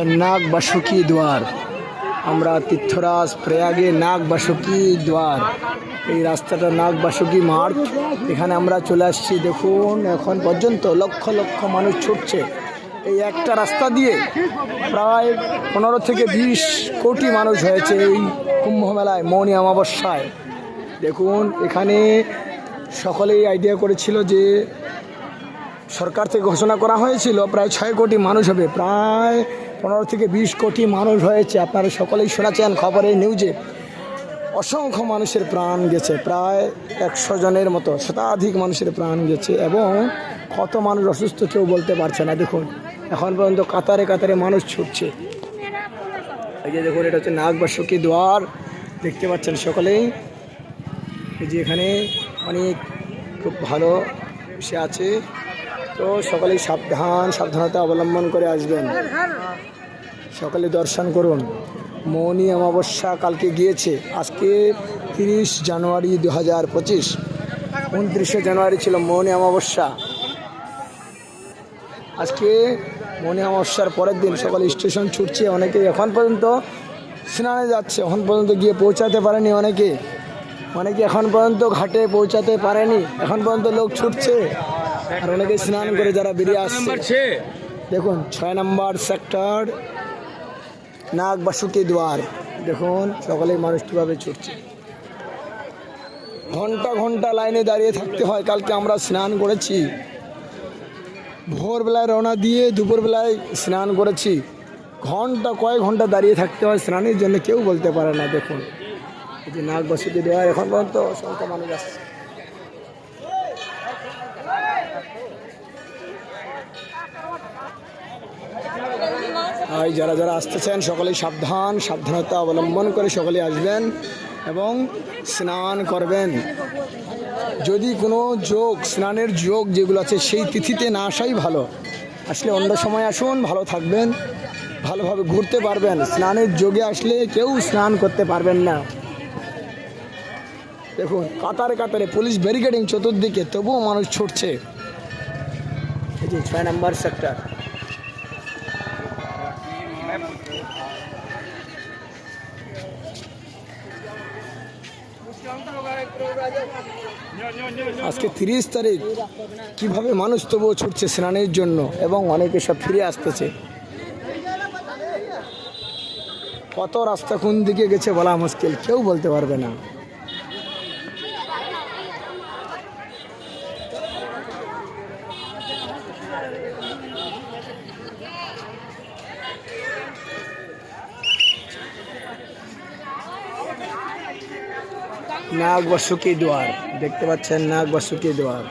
নাগ বাসুকি দ্বার আমরা তীর্থরাজ প্রয়াগে নাগ বাসুকি দ্বার এই রাস্তাটা নাগ বাসুকি মার্গ এখানে আমরা চলে আসছি, দেখুন, এখন পর্যন্ত লক্ষ লক্ষ মানুষ ছুটছে। এই একটা রাস্তা দিয়ে প্রায় পনেরো থেকে বিশ কোটি মানুষ হয়েছে এই কুম্ভ মেলায় মৌনী অমাবস্যায়। দেখুন, এখানে সকলেই আইডিয়া করেছিল যে সরকার থেকে ঘোষণা করা হয়েছিল, প্রায় ছয় কোটি মানুষ হবে, প্রায় পনেরো থেকে বিশ কোটি মানুষ হয়েছে। আপনারা সকলেই শোনাচ্ছেন খবরে নিউজে। অসংখ্য মানুষের প্রাণ গেছে, প্রায় একশো জনের মতো, শতাধিক মানুষের প্রাণ গেছে এবং কত মানুষ অসুস্থ কেউ বলতে পারছে না। দেখুন, এখন পর্যন্ত কাতারে কাতারে মানুষ ছুটছে। এই যে দেখুন, এটা হচ্ছে নাগবাসুকি দ্বার দেখতে পাচ্ছেন সকলেই। এই যে এখানে অনেক খুব ভালো সে আছে। তো সকলেই সাবধান, সাবধানতা অবলম্বন করে আসবেন। সকালে দর্শন করুন। মৌনী অমাবস্যা কালকে গিয়েছে। আজকে তিরিশ জানুয়ারি দু হাজার পঁচিশ। উনত্রিশে জানুয়ারি ছিল মৌনী অমাবস্যা। আজকে মৌনী অমাবস্যার পরের দিন সকালে স্টেশন ছুটছে। অনেকে এখন পর্যন্ত স্নানে যাচ্ছে, এখন পর্যন্ত গিয়ে পৌঁছাতে পারেনি অনেকে। অনেকে এখন পর্যন্ত ঘাটে পৌঁছাতে পারেনি, এখন পর্যন্ত লোক ছুটছে। আর অনেকে স্নান করে যারা বেরিয়ে আসছে। দেখুন ছয় নম্বর সেক্টর নাগ বাসুকি দ্বার দেখুন সকলেই মানুষ কীভাবে ছুটছে। ঘণ্টা ঘণ্টা লাইনে দাঁড়িয়ে থাকতে হয় কালকে আমরা স্নান করেছি। ভোরবেলায় রওনা দিয়ে দুপুরবেলায় স্নান করেছি। ঘণ্টা কয়েক ঘণ্টা দাঁড়িয়ে থাকতে হয় স্নানের জন্য কেউ বলতে পারে না দেখুন। এই যে নাগ বাসুকি দ্বার এখন পর্যন্ত অসংখ্য মানুষ আসছে। যারা যারা আসতেছেন, সকলেই সাবধান, সাবধানতা অবলম্বন করে সকলে আসবেন এবং স্নান করবেন। যদি কোনো যোগ, স্নানের যোগ যেগুলো আছে, সেই তিথিতে না আসাই ভালো। আসলে অন্য সময় আসুন, ভালো থাকবেন, ভালোভাবে ঘুরতে পারবেন। স্নানের যোগে আসলে কেউ স্নান করতে পারবেন না। দেখুন, কাতারে কাতারে পুলিশ ব্যারিকেডিং চতুর্দিকে, তবুও মানুষ ছুটছে। ছয় নম্বর সেক্টর আজকে তিরিশ তারিখ। কীভাবে মানুষ তবুও ছুটছে স্নানের জন্য এবং অনেকে সব ফিরে আসতেছে। কত রাস্তা কোন দিকে গেছে বলা মুশকিল, কেউ বলতে পারবে না। নাগ বাসুকি দুয়ার। দেখতে পাচ্ছেন নাগ বাসুকি দ্বার